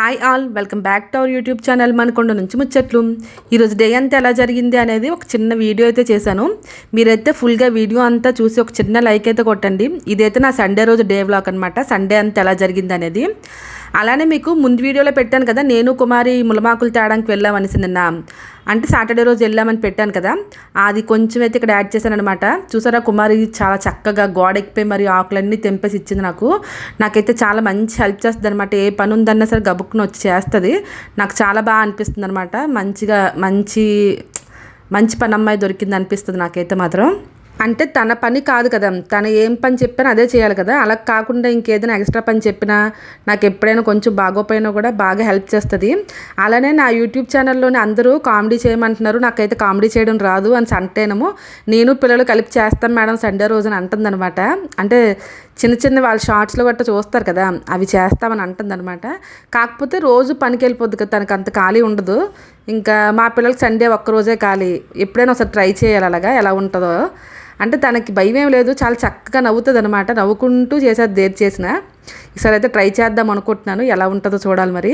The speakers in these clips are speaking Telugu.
Hi all welcome back to our YouTube channel Manakonda నుంచి ముచ్చట్లు ఈరోజు డే అంతా ఎలా జరిగింది అనేది ఒక చిన్న వీడియో అయితే చేశాను. మీరైతే ఫుల్గా వీడియో అంతా చూసి ఒక చిన్న లైక్ అయితే కొట్టండి. ఇదైతే నా సండే రోజు డే వ్లాగ్ అనమాట సండే అంతా ఎలా జరిగింది అనేది. అలానే మీకు ముందు వీడియోలో పెట్టాను కదా నేను కుమారి ములమాకులు తేడానికి వెళ్ళామనేసి నిన్న. అంటే సాటర్డే రోజు వెళ్ళామని పెట్టాను కదా అది కొంచెం అయితే ఇక్కడ యాడ్ చేశాను అనమాట చూసారా కుమారి చాలా చక్కగా గోడ ఎక్కిపోయి మరి ఆకులన్నీ తెంపేసి ఇచ్చింది నాకు. నాకైతే చాలా మంచి హెల్ప్ చేస్తుంది అనమాట ఏ పని ఉందన్నా సరే గబుక్కున వచ్చి చేస్తుంది. నాకు చాలా బాగా అనిపిస్తుంది అనమాట మంచిగా మంచి మంచి పని అమ్మాయి దొరికింది అనిపిస్తుంది నాకైతే మాత్రం. అంటే తన పని కాదు కదా. తను ఏం పని చెప్పినా అదే చేయాలి కదా. అలా కాకుండా ఇంకేదైనా ఎక్స్ట్రా పని చెప్పినా నాకు ఎప్పుడైనా కొంచెం బాగోపోయినా కూడా బాగా హెల్ప్ చేస్తుంది. అలానే నా యూట్యూబ్ ఛానల్లోనే అందరూ కామెడీ చేయమంటున్నారు. నాకైతే కామెడీ చేయడం రాదు అని అంటేనేమో నేను పిల్లలు కలిపి చేస్తాం మేడం సండే రోజున అంటుందన్నమాట. అంటే చిన్న చిన్న వాళ్ళ షార్ట్స్లో గట్రా చూస్తారు కదా. అవి చేస్తామని అంటుందన్నమాట. కాకపోతే రోజు పనికి వెళ్ళిపోద్ది కదా. తనకు అంత ఖాళీ ఉండదు. ఇంకా మా పిల్లలకి సండే ఒక్కరోజే ఖాళీ. ఎప్పుడైనా ఒకసారి ట్రై చేయాలి అలాగా. ఎలా ఉంటుందో. అంటే తనకి భయం ఏం లేదు చాలా చక్కగా నవ్వుతుంది అనమాట నవ్వుకుంటూ చేసేది దేది చేసినా. ఈసారి అయితే ట్రై చేద్దాం అనుకుంటున్నాను ఎలా ఉంటుందో చూడాలి మరి.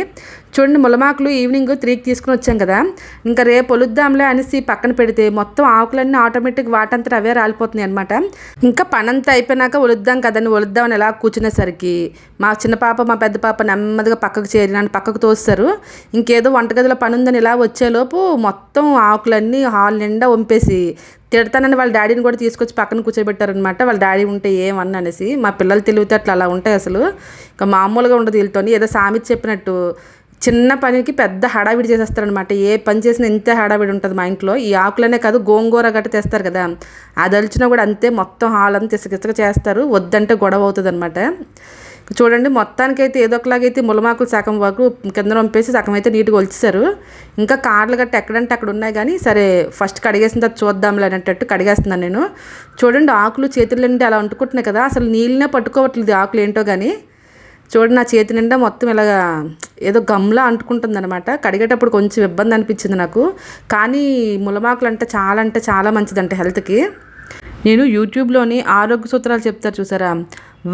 చూడండి ములమాకులు ఈవినింగ్ త్రీకి తీసుకుని వచ్చాం కదా. ఇంకా రేపు వలుద్దాంలే అనేసి పక్కన పెడితే మొత్తం ఆకులన్నీ ఆటోమేటిక్ వాటంతా అవే రాలిపోతున్నాయి అనమాట ఇంకా పనంతా అయిపోయినాక వలుద్దాం కదండి వలుద్దామని ఎలా కూర్చునేసరికి. మా చిన్న పాప మా పెద్ద పాప నెమ్మదిగా పక్కకు చేరి నన్ను పక్కకు తోస్తారు ఇంకేదో వంటగదిలో పని ఉందని ఇలా వచ్చేలోపు మొత్తం ఆకులన్నీ హాల్ నిండా వంపేసి తిడతానని వాళ్ళ డాడీని కూడా తీసుకొచ్చి పక్కన కూర్చోబెట్టారనమాట వాళ్ళ డాడీ ఉంటే ఏమన్నా అనేసి. మా పిల్లలు తెలివితే అట్లా అలా ఉంటాయి అసలు. ఇంకా మామూలుగా ఉండదు వీళ్ళతో ఏదో సామెత చెప్పినట్టు చిన్న పనికి పెద్ద హడావిడి చేసేస్తారనమాట ఏ పని చేసినా ఇంత హడావిడి ఉంటుంది మా ఇంట్లో. ఈ ఆకులనే కాదు గోంగూర గట్ట తెస్తారు కదా. అది అలిచినా కూడా అంతే మొత్తం హాల్ అంతా ఇసుక చేస్తారు. వద్దంటే గొడవ అవుతుంది అనమాట చూడండి మొత్తానికైతే ఏదో ఒకలాగైతే ములమాకులు సగం వరకు కింద రంపేసి సగం అయితే నీట్గా ఒలిచేశారు. ఇంకా కార్లు గట్ట ఎక్కడంటే అక్కడ ఉన్నాయి కానీ సరే ఫస్ట్ కడిగేసిన తర్వాత చూద్దాంలే అనేటట్టు కడిగేస్తున్నాను నేను. చూడండి ఆకులు చేతుల నిండా అలా అంటుకుంటున్నాయి కదా అసలు నీళ్ళనే పట్టుకోవట్లేదు ఆకులు ఏంటో కానీ. చూడండి నా చేతి నిండా మొత్తం ఇలాగా ఏదో గమ్లా అంటుకుంటుంది అనమాట కడిగేటప్పుడు కొంచెం ఇబ్బంది అనిపించింది నాకు. కానీ ములమాకులు అంటే చాలా అంటే చాలా మంచిదంట హెల్త్కి. నేను యూట్యూబ్లోని ఆరోగ్య సూత్రాలు చెప్తారు చూసారా?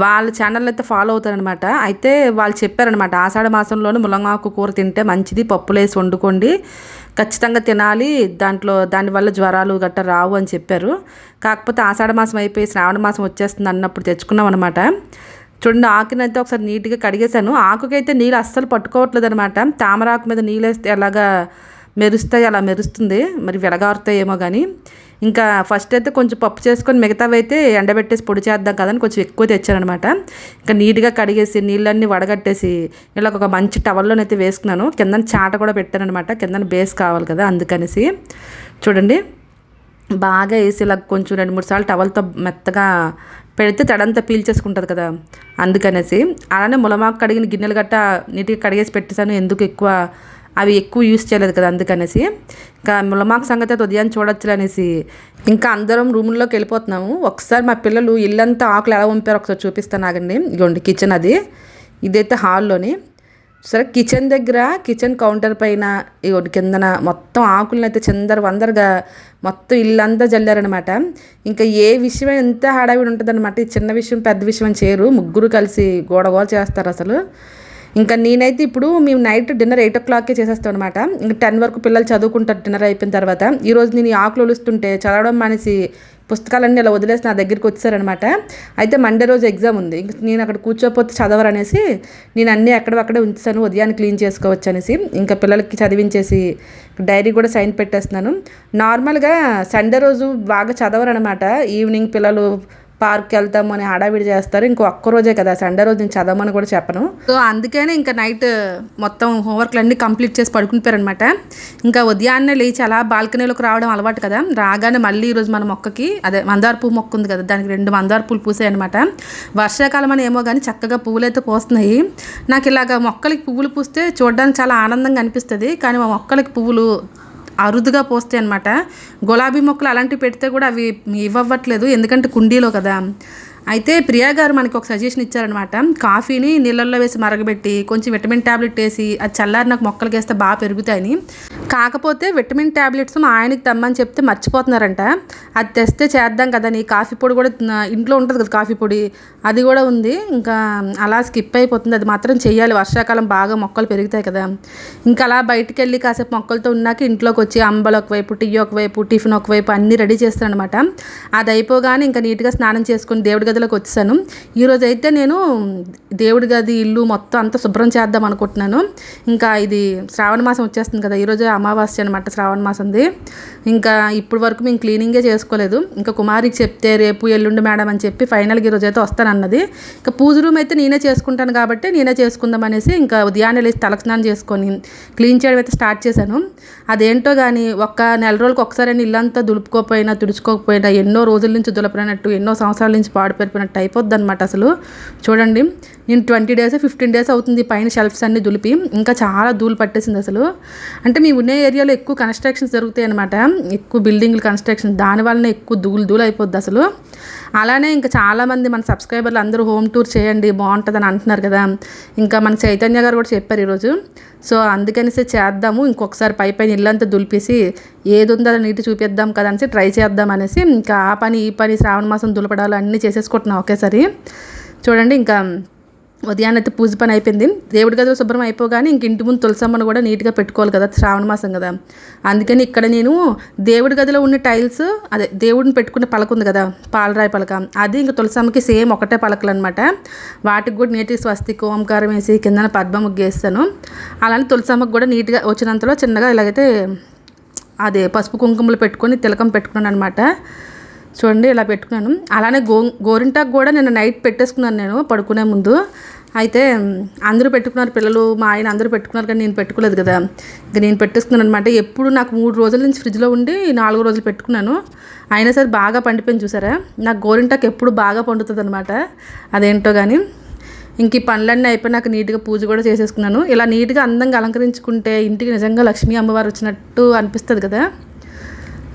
వాళ్ళ ఛానల్ అయితే ఫాలో అవుతారనమాట అయితే వాళ్ళు చెప్పారనమాట ఆషాఢ మాసంలోనే ములంగాకు కూర తింటే మంచిది పప్పులేసి వండుకోండి ఖచ్చితంగా తినాలి దాంట్లో దానివల్ల జ్వరాలు గట్ట రావు అని చెప్పారు. కాకపోతే ఆషాఢ మాసం అయిపోయి శ్రావణ మాసం వచ్చేస్తుంది అన్నప్పుడు తెచ్చుకున్నాం అనమాట చూడండి ఆకునైతే ఒకసారి నీట్గా కడిగేశాను. ఆకుకైతే నీళ్ళు అస్సలు పట్టుకోవట్లేదు అనమాట తామరాకు మీద నీళ్ళు వేస్తే ఎలాగా మెరుస్తాయి అలా మెరుస్తుంది. మరి వెలగారుతాయేమో కానీ ఇంకా ఫస్ట్ అయితే కొంచెం పప్పు చేసుకొని మిగతావి అయితే ఎండబెట్టేసి పొడి చేద్దాం కదని కొంచెం ఎక్కువ తెచ్చానమాట ఇంకా నీట్గా కడిగేసి నీళ్ళన్నీ వడగట్టేసి ఇలా ఒక మంచి టవల్లోనైతే వేసుకున్నాను. కింద చాట కూడా పెట్టానమాట కింద బేస్ కావాలి కదా అందుకనేసి. చూడండి. బాగా వేసి ఇలా కొంచెం రెండు మూడు సార్లు టవల్తో మెత్తగా పెడితే తడంతా పీల్చేసుకుంటుంది కదా. అందుకనేసి. అలానే ములమాకు కడిగిన గిన్నెలు గట్ట నీట్గా కడిగేసి పెట్టేసాను ఎందుకు ఎక్కువ అవి ఎక్కువ యూస్ చేయలేదు కదా అందుకనేసి. ఇంకా ములమాకు సంగతి అయితే ఉదయం చూడొచ్చులే అనేసి ఇంకా అందరం రూమ్లోకి వెళ్ళిపోతున్నాము. ఒకసారి మా పిల్లలు ఇల్లంతా ఆకులు ఎలా పంపారు ఒకసారి చూపిస్తాను ఆగండి ఇగోండి కిచెన్ అది. ఇదైతే హాల్లోని సరే కిచెన్ దగ్గర కిచెన్ కౌంటర్ పైన ఇగోటి కిందన మొత్తం ఆకులను అయితే చిందర వందరగా మొత్తం ఇల్లంతా జల్లారనమాట ఇంకా ఏ విషయం ఎంత హడావిడి ఉంటుందన్నమాట. ఈ చిన్న విషయం పెద్ద విషయం చేయరు. ముగ్గురు కలిసి గోడగోలు చేస్తారు అసలు. ఇంకా నేనైతే ఇప్పుడు మేము నైట్ డిన్నర్ ఎయిట్ ఓ క్లాక్కే చేసేస్తాం అనమాట ఇంకా టెన్ వరకు పిల్లలు చదువుకుంటారు డిన్నర్ అయిపోయిన తర్వాత. ఈరోజు నేను ఆకులు ఒలుస్తుంటే చదవడం మానేసి పుస్తకాలన్నీ అలా వదిలేసి నా దగ్గరికి వచ్చారనమాట అయితే మండే రోజు ఎగ్జామ్ ఉంది. ఇంక నేను అక్కడ కూర్చోపోతే చదవరు అనేసి నేను అన్నీ అక్కడక్కడే ఉంచాను ఉదయాన్ని క్లీన్ చేసుకోవచ్చు అనేసి. ఇంకా పిల్లలకి చదివించేసి డైరీ కూడా సైన్ పెట్టేస్తున్నాను. నార్మల్గా సండే రోజు బాగా చదవరు అనమాట ఈవినింగ్ పిల్లలు పార్క్కి వెళ్తాము అని హడావిడి చేస్తారు. ఇంకో ఒక్క రోజే కదా సండే రోజు నేను చదవమని కూడా చెప్పను. సో అందుకనే ఇంకా నైట్ మొత్తం హోంవర్క్లు అన్నీ కంప్లీట్ చేసి పడుకుంటారనమాట ఇంకా ఉదయాన్నే లేచి అలా బాల్కనీలోకి రావడం అలవాటు కదా రాగానే మళ్ళీ ఈరోజు మన మొక్కకి అదే మందార పువ్వు మొక్క ఉంది కదా దానికి రెండు మందార పూలు పూసాయి అనమాట వర్షాకాలం అని ఏమో కానీ చక్కగా పువ్వులు అయితే పోస్తున్నాయి. నాకు ఇలాగ మొక్కలకి పువ్వులు పూస్తే చూడడానికి చాలా ఆనందంగా అనిపిస్తుంది. కానీ మా మొక్కలకి పువ్వులు అరుదుగా పోస్తాయి అనమాట గులాబీ మొక్కలు అలాంటివి పెడితే కూడా అవి ఇవ్వట్లేదు. ఎందుకంటే కుండీలో కదా. అయితే ప్రియా గారు మనకి ఒక సజెషన్ ఇచ్చారనమాట కాఫీని నీళ్ళల్లో వేసి మరగబెట్టి కొంచెం విటమిన్ ట్యాబ్లెట్ వేసి అది చల్లారి నాకు మొక్కలకి వేస్తే బాగా పెరుగుతాయని. కాకపోతే విటమిన్ ట్యాబ్లెట్స్ మా ఆయనకి తమ్మని చెప్తే మర్చిపోతున్నారంట. అది తెస్తే చేద్దాం కదా నీ కాఫీ పొడి కూడా ఇంట్లో ఉంటుంది కదా కాఫీ పొడి. అది కూడా ఉంది. ఇంకా అలా స్కిప్ అయిపోతుంది. అది మాత్రం చేయాలి వర్షాకాలం బాగా మొక్కలు పెరుగుతాయి కదా. ఇంకా అలా బయటికి వెళ్ళి కాసేపు మొక్కలతో ఉన్నాక ఇంట్లోకి వచ్చి అంబలు ఒకవైపు టీ ఒకవైపు టిఫిన్ ఒకవైపు అన్నీ రెడీ చేస్తాను అనమాట అది అయిపోగానే ఇంకా నీట్గా స్నానం చేసుకుని దేవుడిగా గదిలోకి వచ్చేసాను ఈరోజు అయితే నేను దేవుడి గది ఇల్లు మొత్తం అంతా శుభ్రం చేద్దాం అనుకుంటున్నాను. ఇంకా ఇది శ్రావణ మాసం వచ్చేస్తుంది కదా ఈరోజు అమావాస్య అనమాట శ్రావణ మాసంది. ఇంకా ఇప్పటి వరకు మేము క్లీనింగే చేసుకోలేదు. ఇంకా కుమారికి చెప్తే రేపు ఎల్లుండి మేడం అని చెప్పి ఫైనల్గా ఈరోజు అయితే వస్తానన్నది. ఇంకా పూజ రూమ్ అయితే నేనే చేసుకుంటాను కాబట్టి నేనే చేసుకుందాం అనేసి ఇంకా ఉదయాన్నే లేచి తలస్నానం చేసుకొని క్లీన్ చేయడం అయితే స్టార్ట్ చేశాను. అదేంటో కానీ ఒక్క నెల రోజులకు ఒకసారి ఇల్లంతా దులుపుకోకపోయినా తుడుచుకోకపోయినా ఎన్నో రోజుల నుంచి దులపనట్టు ఎన్నో సంవత్సరాల నుంచి పాడిపోయి పెరిపినట్టు అయిపోద్ది అనమాట అసలు. చూడండి నేను ట్వంటీ డేస్ ఫిఫ్టీన్ డేస్ అవుతుంది పైన షెల్ఫ్స్ అన్ని దులిపి ఇంకా చాలా ధూళి పట్టేసింది అసలు. అంటే మీ ఉన్న ఏరియాలో ఎక్కువ కన్స్ట్రక్షన్స్ జరుగుతాయి అనమాట ఎక్కువ బిల్డింగ్లు కన్స్ట్రక్షన్ దానివల్లనే ఎక్కువ ధూళి ధూళి అయిపోద్ది అసలు. అలానే ఇంకా చాలామంది మన సబ్స్క్రైబర్లు అందరూ హోమ్ టూర్ చేయండి బాగుంటుందని అంటున్నారు కదా. ఇంకా మన చైతన్య గారు కూడా చెప్పారు ఈరోజు. సో అందుకనేసి చేద్దాము ఇంకొకసారి పై పైన ఇల్లంతా దులిపేసి ఏది ఉందో నీటి చూపిద్దాం కదా అనేసి ట్రై చేద్దాం అనేసి ఇంకా ఆ పని ఈ పని శ్రావణ మాసం దులపడాలు అన్నీ చేసేసుకుంటున్నాం ఒకేసారి. చూడండి ఇంకా ఉదయాన్నే అయితే పూజ పని అయిపోయింది. దేవుడి గదిలో శుభ్రం అయిపోగానే ఇంక ఇంటి ముందు తులసమ్మను కూడా నీట్గా పెట్టుకోవాలి కదా శ్రావణ మాసం కదా. అందుకని ఇక్కడ నేను దేవుడి గదిలో ఉన్న టైల్స్ అదే దేవుడిని పెట్టుకునే పలక ఉంది కదా పాలరాయి పలక. అది ఇంక తులసమ్మకి సేమ్ ఒకటే పలకలు అనమాట వాటికి కూడా నీట్గా స్వస్తికి ఓంకారం వేసి కిందన పద్మ ముగ్గేస్తాను అలానే తులసమ్మకి కూడా నీట్గా వచ్చినంతలో చిన్నగా ఇలాగైతే అదే పసుపు కుంకుమలు పెట్టుకొని తిలకం పెట్టుకున్నాను అనమాట చూడండి ఇలా పెట్టుకున్నాను. అలానే గో గోరింటాకు కూడా నేను నైట్ పెట్టేసుకున్నాను నేను పడుకునే ముందు. అయితే అందరూ పెట్టుకున్నారు పిల్లలు మా ఆయన అందరూ పెట్టుకున్నారు కానీ నేను పెట్టుకోలేదు కదా. ఇక నేను పెట్టేసుకున్నాను అనమాట ఎప్పుడు నాకు మూడు రోజుల నుంచి ఫ్రిడ్జ్లో ఉండి నాలుగు రోజులు పెట్టుకున్నాను. అయినా సరే బాగా పండిపోయింది చూసారా? నాకు గోరింటాకు ఎప్పుడు బాగా పండుతుంది అనమాట అదేంటో కానీ ఇంక ఈ పనులన్నీ అయిపోయి నాకు నీట్గా పూజ కూడా చేసేసుకున్నాను. ఇలా నీట్గా అందంగా అలంకరించుకుంటే ఇంటికి నిజంగా లక్ష్మీ అమ్మవారు వచ్చినట్టు అనిపిస్తుంది కదా.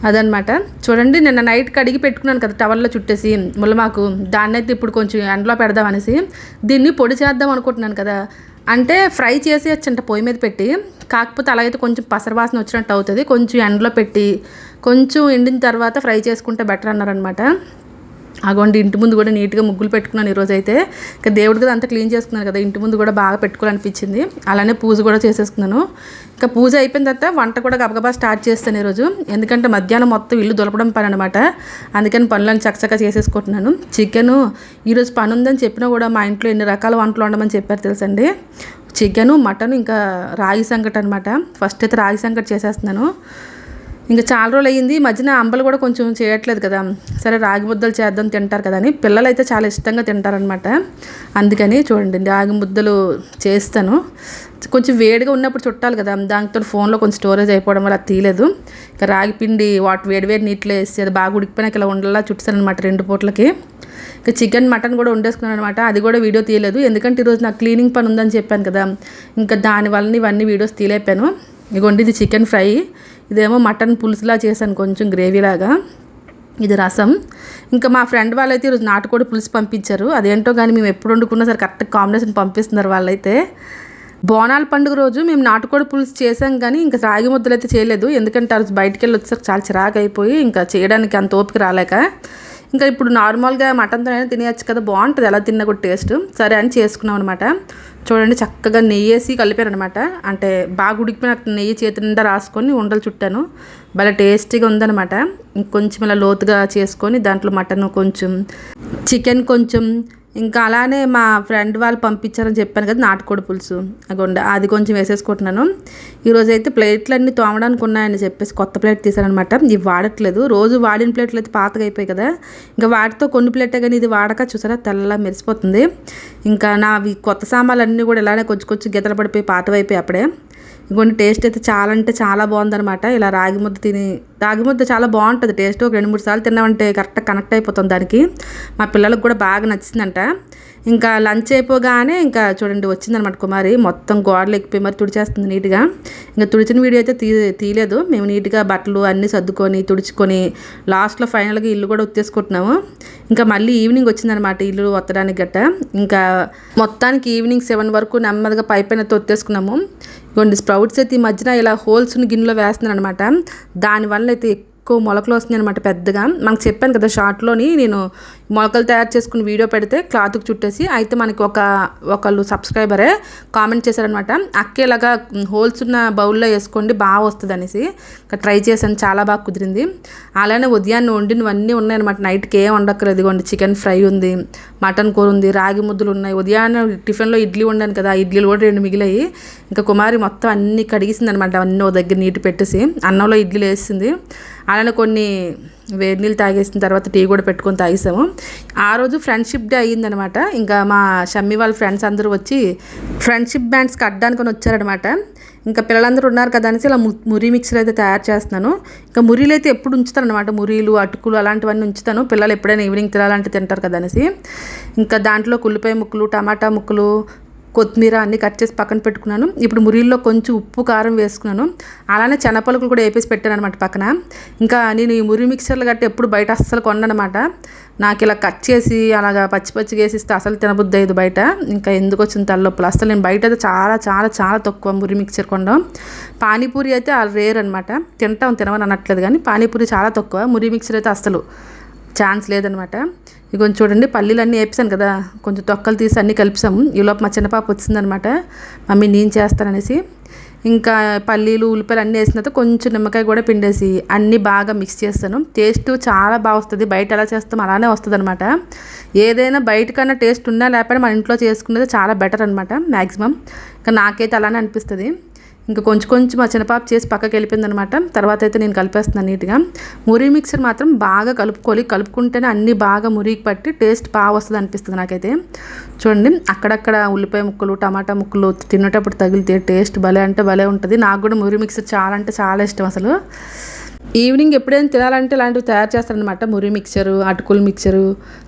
అదనమాట చూడండి నిన్న నైట్ కడిగి పెట్టుకున్నాను కదా టవల్లో చుట్టేసి. ముల్లమాకు దాన్నైతే ఇప్పుడు కొంచెం ఎండలో పెడదాం అనేసి. దీన్ని పొడి చేద్దాం అనుకుంటున్నాను కదా. అంటే ఫ్రై చేసి వచ్చంట పొయ్యి మీద పెట్టి. కాకపోతే అలాగైతే కొంచెం పసర వాసన వచ్చినట్టు అవుతుంది. కొంచెం ఎండలో పెట్టి కొంచెం ఎండిన తర్వాత ఫ్రై చేసుకుంటే బెటర్ అన్నారనమాట అగోండి ఇంటి ముందు కూడా నీట్గా ముగ్గులు పెట్టుకున్నాను ఈరోజు అయితే ఇంకా దేవుడి కదా అంతా క్లీన్ చేసుకున్నాను కదా ఇంటి ముందు కూడా బాగా పెట్టుకోవాలనిపించింది. అలానే పూజ కూడా చేసేసుకున్నాను. ఇంకా పూజ అయిపోయిన తర్వాత వంట కూడా గబగబా స్టార్ట్ చేస్తాను ఈరోజు. ఎందుకంటే మధ్యాహ్నం మొత్తం ఇల్లు దొలపడం పని అనమాట అందుకని పనులను చక్కచక్క చేసేసుకుంటున్నాను. చికెను ఈరోజు పని ఉందని చెప్పినా కూడా మా ఇంట్లో ఎన్ని రకాల వంటలు వండమని చెప్పారు తెలుసండి? చికెను మటన్ ఇంకా రాగి సంకటి అనమాట ఫస్ట్ అయితే రాగి సంకటి చేసేస్తున్నాను. ఇంకా చాలా రోజులు అయ్యింది. మధ్యన అంబలు కూడా కొంచెం చేయట్లేదు కదా. సరే రాగి ముద్దలు చేద్దాం తింటారు కదా అని. పిల్లలు అయితే చాలా ఇష్టంగా తింటారనమాట అందుకని చూడండి రాగి ముద్దలు చేస్తాను. కొంచెం వేడిగా ఉన్నప్పుడు చుట్టాలి కదా. దాంతో ఫోన్లో కొంచెం స్టోరేజ్ అయిపోవడం వల్ల తీయలేదు. ఇంకా రాగి పిండి వాటి వేడి వేడి నీటిలో వేసి అది బాగా ఉడికిపోయినాక ఇలా ఉండలా చుట్టాను అనమాట రెండు పూట్లకి. ఇంకా చికెన్ మటన్ కూడా వండేసుకున్నాను అనమాట అది కూడా వీడియో తీయలేదు. ఎందుకంటే ఈరోజు నాకు క్లీనింగ్ పని ఉందని చెప్పాను కదా. ఇంకా దానివల్ల ఇవన్నీ వీడియోస్ తీయలేపాను ఇగోండి ఇది చికెన్ ఫ్రై. ఇదేమో మటన్ పులుసులా చేశాను కొంచెం గ్రేవీలాగా ఇది రసం. ఇంకా మా ఫ్రెండ్ వాళ్ళైతే ఈరోజు నాటుకోడి పులుసు పంపించారు. అదేంటో కానీ మేము ఎప్పుడు వండుకున్నా సరే కరెక్ట్ కాంబినేషన్ పంపిస్తున్నారు వాళ్ళైతే. బోనాల పండుగ రోజు మేము నాటుకోడి పులుసు చేసాం కానీ ఇంకా రాగి ముద్దలు అయితే చేయలేదు. ఎందుకంటే ఆ రోజు బయటికి వెళ్ళి వచ్చేసరికి చాలా చిరాకు అయిపోయి ఇంకా చేయడానికి అంత ఓపిక రాలేక ఇంకా ఇప్పుడు నార్మల్గా మటన్తో అయినా తినేయచ్చు కదా బాగుంటుంది. ఎలా తిన్నా కూడా టేస్ట్ సరే అని చేసుకున్నాం అనమాట చూడండి చక్కగా నెయ్యి వేసి కలిపాను అనమాట అంటే బాగా ఉడికిపోయిన నెయ్యి చేతి నిండా రాసుకొని ఉండలు చుట్టాను. భలే టేస్టీగా ఉందనమాట ఇంకొంచెం ఇలా లోతుగా చేసుకొని దాంట్లో మటన్ కొంచెం చికెన్ కొంచెం ఇంకా అలానే మా ఫ్రెండ్ వాళ్ళు పంపించారని చెప్పాను కదా నాటుకోడి పులుసు. అగొండ అది కొంచెం వేసేసుకుంటున్నాను. ఈరోజు అయితే ప్లేట్లన్నీ తోమడానికి ఉన్నాయని చెప్పేసి కొత్త ప్లేట్ తీసానమాట ఇవి వాడట్లేదు. రోజు వాడిన ప్లేట్లు అయితే పాతగా అయిపోయాయి కదా. ఇంకా వాటితో కొన్ని ప్లేటే కానీ ఇది వాడక చూసారా తెల్ల మెరిసిపోతుంది. ఇంకా నావి కొత్త సామాన్లు అన్నీ కూడా ఇలానే కొంచెం కొంచెం గీతలు పడిపోయి పాతవైపోయి అప్పుడే. ఇంకొన్ని టేస్ట్ అయితే చాలా అంటే చాలా బాగుందనమాట. ఇలా రాగి ముద్ద తిని ముద్ద చాలా బాగుంటుంది టేస్ట్ ఒక రెండు మూడు సార్లు తిన్నామంటే కరెక్ట్గా కనెక్ట్ అయిపోతుంది దానికి. మా పిల్లలకు కూడా బాగా నచ్చిందంట. ఇంకా లంచ్ అయిపోగానే ఇంకా చూడండి వచ్చిందనమాట కుమారి. మొత్తం గోడలు ఎక్కిపోయి మరి తుడిచేస్తుంది నీట్గా. ఇంకా తుడిచిన వీడియో అయితే తీ తీయలేదు. మేము నీట్గా బట్టలు అన్నీ సర్దుకొని తుడుచుకొని లాస్ట్లో ఫైనల్గా ఇల్లు కూడా ఉత్తేసుకుంటున్నాము. ఇంకా మళ్ళీ ఈవినింగ్ వచ్చిందనమాట ఇల్లు వత్తడానికి గట్ట. ఇంకా మొత్తానికి ఈవినింగ్ సెవెన్ వరకు నెమ్మదిగా పై పైన తొత్తేసుకున్నాము. కొన్ని స్ప్రౌట్స్ అయితే ఈ మధ్యన ఇలా హోల్స్ని గిన్నెలో వేస్తున్నాను అనమాట దానివల్ల అయితే ఎక్కువ మొలకలు వస్తున్నాయి అనమాట పెద్దగా. మనకు చెప్పాను కదా షార్ట్లోని నేను మొలకలు తయారు చేసుకుని వీడియో పెడితే క్లాత్కి చుట్టేసి అయితే మనకి ఒక ఒకళ్ళు సబ్స్క్రైబరే కామెంట్ చేశారనమాట అక్కేలాగా హోల్స్ ఉన్న బౌల్లో వేసుకోండి బాగా వస్తుంది అనేసి ట్రై చేశాను చాలా బాగా కుదిరింది. అలానే ఉదయాన్నే వండినవన్నీ ఉన్నాయన్నమాట. నైట్కి ఏం వండక్కర్లేదు ఇదిగోండి చికెన్ ఫ్రై ఉంది మటన్ కూర ఉంది రాగి ముద్దలు ఉన్నాయి. ఉదయాన్నే టిఫిన్లో ఇడ్లీ వండాను కదా ఇడ్లీలు కూడా రెండు మిగిలాయి. ఇంకా కుమారి మొత్తం అన్ని కడిగిసింది అనమాట అన్నీ ఓ దగ్గర నీటి పెట్టేసి. అన్నంలో ఇడ్లీలు వేసింది. అలానే కొన్ని వేడి నీళ్ళు తాగేసిన తర్వాత టీ కూడా పెట్టుకొని తాగేసాము. ఆ రోజు ఫ్రెండ్షిప్ డే అయ్యిందనమాట. ఇంకా మా షమ్మి వాళ్ళ ఫ్రెండ్స్ అందరూ వచ్చి ఫ్రెండ్షిప్ బ్యాండ్స్ కట్టడానికి వచ్చారనమాట. ఇంకా పిల్లలందరూ ఉన్నారు కదా అనేసి ఇలా మురి మిక్సర్ అయితే తయారు చేస్తున్నాను. ఇంకా మురీలు అయితే ఎప్పుడు ఉంచుతాను అనమాట మురీలు అటుకులు అలాంటివన్నీ ఉంచుతాను. పిల్లలు ఎప్పుడైనా ఈవినింగ్ తినాలంటే తింటారు కదా అనేసి. ఇంకా దాంట్లో కుల్లిపాయ ముక్కలు టమాటా ముక్కలు కొత్తిమీర అన్నీ కట్ చేసి పక్కన పెట్టుకున్నాను. ఇప్పుడు మురిల్లో కొంచెం ఉప్పు కారం వేసుకున్నాను. అలానే చెనపలుకులు కూడా వేపేసి పెట్టాను అనమాట పక్కన. ఇంకా నేను ఈ మురి మిక్సర్లు గట్టి ఎప్పుడు బయట అస్సలు కొనమాట నాకు ఇలా కట్ చేసి అలాగా పచ్చి పచ్చిగా వేసిస్తే అసలు తినబుద్ది అయ్యదు బయట. ఇంకా ఎందుకు వచ్చింది తలనొప్పులు? అసలు నేను బయట అయితే చాలా చాలా చాలా తక్కువ మురి మిక్చర్ కొండం పానీపూరి అయితే రేర్ అనమాట తింటాం తినమని అనట్లేదు కానీ పానీపూరి చాలా తక్కువ. మురి మిక్చర్ అయితే అసలు ఛాన్స్ లేదనమాట. ఇక కొంచెం చూడండి పల్లీలు అన్నీ వేపిసాను కదా. కొంచెం తొక్కలు తీసి అన్నీ కలిపిసాము ఈలోపు మా చిన్నపాప వచ్చిందనమాట. మమ్మీ నేను చేస్తాననేసి. ఇంకా పల్లీలు ఉల్లిపాయలు అన్నీ వేసిన తర్వాత కొంచెం నిమ్మకాయ కూడా పిండేసి అన్నీ బాగా మిక్స్ చేస్తాను. టేస్ట్ చాలా బాగా వస్తుంది. బయట ఎలా చేస్తాం అలానే వస్తుంది అనమాట ఏదైనా బయట కన్నా టేస్ట్ ఉన్నా లేకపోతే మన ఇంట్లో చేసుకునేది చాలా బెటర్ అనమాట మ్యాక్సిమం ఇంకా నాకైతే అలానే అనిపిస్తుంది. ఇంకా కొంచెం కొంచెం మా చిన్నపాప చేసి పక్కకి వెళ్ళిపోయింది అనమాట తర్వాత అయితే నేను కలిపేస్తున్నాను నీట్గా. మురి మిక్సర్ మాత్రం బాగా కలుపుకోవాలి. కలుపుకుంటేనే అన్నీ బాగా మురికి పట్టి టేస్ట్ బాగా వస్తుంది అనిపిస్తుంది నాకైతే. చూడండి అక్కడక్కడ ఉల్లిపాయ ముక్కలు టమాటా ముక్కలు తినేటప్పుడు తగిలితే టేస్ట్ భలే అంటే భలే ఉంటుంది. నాకు కూడా మురి మిక్సర్ చాలా అంటే చాలా ఇష్టం అసలు. ఈవినింగ్ ఎప్పుడైనా తినాలంటే ఇలాంటివి తయారు చేస్తారనమాట. మురి మిక్చరు అటుకులు మిక్చరు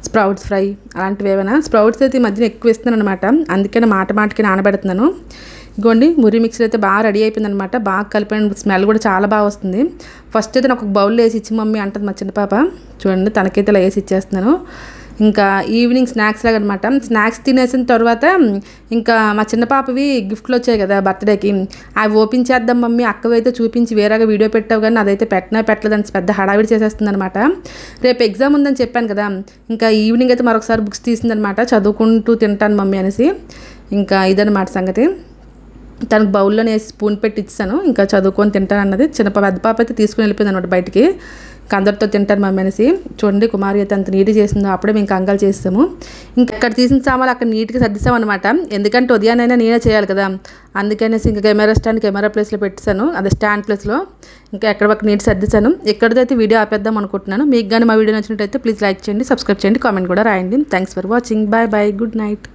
స్ప్రౌట్స్ ఫ్రై అలాంటివి ఏమైనా స్ప్రౌట్స్ అయితే ఈ మధ్యన ఎక్కువ ఇస్తున్నాను అనమాట అందుకని మాట మాటకి నానబెడుతున్నాను. ఇగోండి మురి మిక్సర్ అయితే బాగా రెడీ అయిపోయింది అనమాట బాగా కలిపిన స్మెల్ కూడా చాలా బాగా వస్తుంది. ఫస్ట్ అయితే నాకు ఒక బౌల్లో వేసి ఇచ్చి మమ్మీ అంటుంది మా చిన్న పాప. చూడండి తనకైతే ఇలా వేసి ఇచ్చేస్తున్నాను. ఇంకా ఈవినింగ్ స్నాక్స్ లాగా అనమాట స్నాక్స్ తినేసిన తర్వాత ఇంకా మా చిన్న పాపవి గిఫ్ట్లు వచ్చాయి కదా బర్త్డేకి. అవి ఓపెన్ చేద్దాం మమ్మీ అక్కవి అయితే చూపించి వేరేగా వీడియో పెట్టావు కానీ అదైతే పెట్టినా పెట్టలేదని పెద్ద హడావిడి చేసేస్తుంది అనమాట రేపు ఎగ్జామ్ ఉందని చెప్పాను కదా. ఇంకా ఈవినింగ్ అయితే మరొకసారి బుక్స్ తీసిందనమాట చదువుకుంటూ తింటాను మమ్మీ అనేసి. ఇంకా ఇదనమాట సంగతి. తనకు బౌల్లో నేను స్పూన్ పెట్టి ఇచ్చాను. ఇంకా చదువుకొని తింటాను అన్నది. చిన్న పెద్ద పాప అయితే తీసుకుని వెళ్ళిపోయింది అనమాట బయటికి. అందరితో తింటారు మమ్మీ అనేసి చూడండి కుమారి అయితే అంత నీట్గా చేసిందో. అప్పుడే మేము కంగాలు చేస్తాము ఇంకా ఇక్కడ తీసిన సామాన్లు అక్కడ నీట్గా సర్దిస్తాం అనమాట ఎందుకంటే ఉదయాన్నైనా నేనే చేయాలి కదా. అందుకనేసి ఇంకా కెమెరా స్టాండ్ కెమెరా ప్లేస్లో పెట్టాను అదే స్టాండ్ ప్లేస్లో. ఇంకా ఎక్కడ ఒక నీట్ సర్దిస్తాను ఎక్కడిదైతే వీడియో ఆపేద్దాం అనుకుంటున్నాను మీకు కానీ మా వీడియో నచ్చినట్టయితే ప్లీజ్ లైక్ చేయండి సబ్స్క్రైబ్ చేయండి కామెంట్ కూడా రాయండి. Thanks for watching bye bye good night